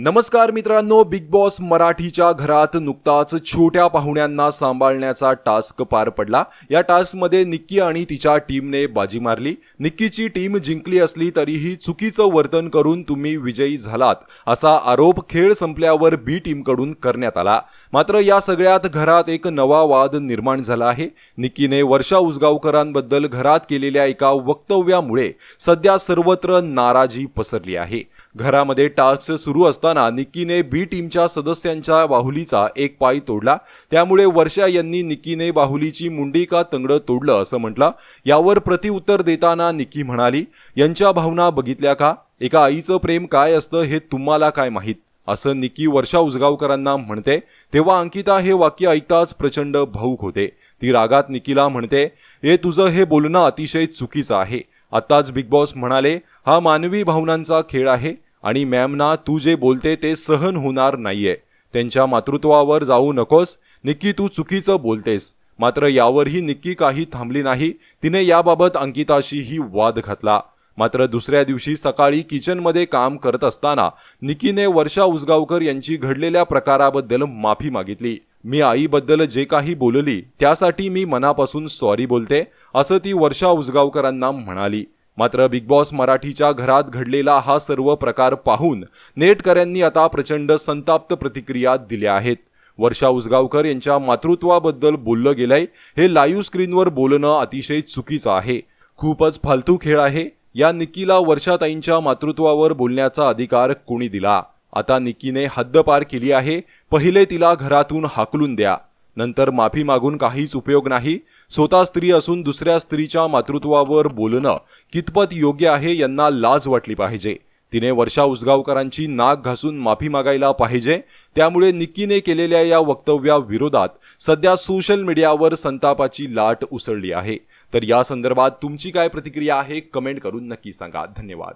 नमस्कार मित्रांनो big boss मराठीच्या घरात नुकताच छोट्या पाहुण्यांना सांभाळण्याचा टास्क पार पडला. या टास्कमध्ये निक्की आणि तिच्या टीमने बाजी मारली. निक्कीची टीम जिंकली असली तरीही चुकीचं वर्तन करून तुम्ही विजयी झालात असा आरोप खेळ संपल्यावर बी टीमकडून करण्यात आला. मात्र या सगळ्यात घरात एक नवा वाद निर्माण झाला आहे. निक्कीने वर्षा उसगावकरांबद्दल घरात केलेल्या एका वक्तव्यामुळे सध्या सर्वत्र नाराजी पसरली आहे. घरामध्ये टास्क सुरू असतात असताना निक्कीने बी टीमच्या सदस्यांच्या बाहुलीचा एक पाय तोडला. त्यामुळे वर्षा यांनी निक्कीने बाहुलीची मुंडी का तंगडं तोडलं असं म्हटलं. यावर प्रतिउत्तर देताना निक्की म्हणाली यांच्या भावना बघितल्या का? एका आईचं प्रेम काय असतं हे तुम्हाला काय माहीत? असं निकी वर्षा उसगावकरांना म्हणते. तेव्हा अंकिता हे वाक्य ऐकताच प्रचंड भाऊक होते. ती रागात निकीला म्हणते हे तुझं हे बोलणं अतिशय चुकीचं आहे. आत्ताच बिग बॉस म्हणाले हा मानवी भावनांचा खेळ आहे. आणि मॅमना तू जे बोलते ते सहन होणार नाहीये. त्यांच्या मातृत्वावर जाऊ नकोस. निक्की तू चुकीचं बोलतेस. मात्र यावरही निक्की काही थांबली नाही. तिने याबाबत अंकिताशीही वाद घातला. मात्र दुसऱ्या दिवशी सकाळी किचनमध्ये काम करत असताना निकीने वर्षा उसगावकर यांची घडलेल्या प्रकाराबद्दल माफी मागितली. मी आईबद्दल जे काही बोलली त्यासाठी मी मनापासून सॉरी बोलते असं ती वर्षा उसगावकरांना म्हणाली. मात्र बिग बॉस मराठीच्या घरात घडलेला हा सर्व प्रकार पाहून नेटकऱ्यांनी आता प्रचंड संताप्त प्रतिक्रिया दिल्या आहेत. वर्षा उसगावकर यांच्या मातृत्वाबद्दल बोललं गेलंय हे लाईव्ह स्क्रीनवर बोलणं अतिशय चुकीचं आहे. खूपच फालतू खेळ आहे. या निक्कीला वर्षाताईंच्या मातृत्वावर बोलण्याचा अधिकार कोणी दिला? आता निक्कीने हद्दपार केली आहे. पहिले तिला घरातून हाकलून द्या. नंतर माफी मागून काहीच उपयोग नाही. स्वतः स्त्री असून दुसऱ्या स्त्रीच्या मातृत्वावर बोलणं कितपत योग्य आहे यांना लाज वाटली पाहिजे. तिने वर्षा उसगावकरांची नाक घासून माफी मागायला पाहिजे. त्यामुळे निक्कीने केलेल्या या वक्तव्याविरोधात सध्या सोशल मीडियावर संतापाची लाट उसळली आहे. तर या संदर्भात तुमची काय प्रतिक्रिया आहे कमेंट करून नक्की सांगा. धन्यवाद.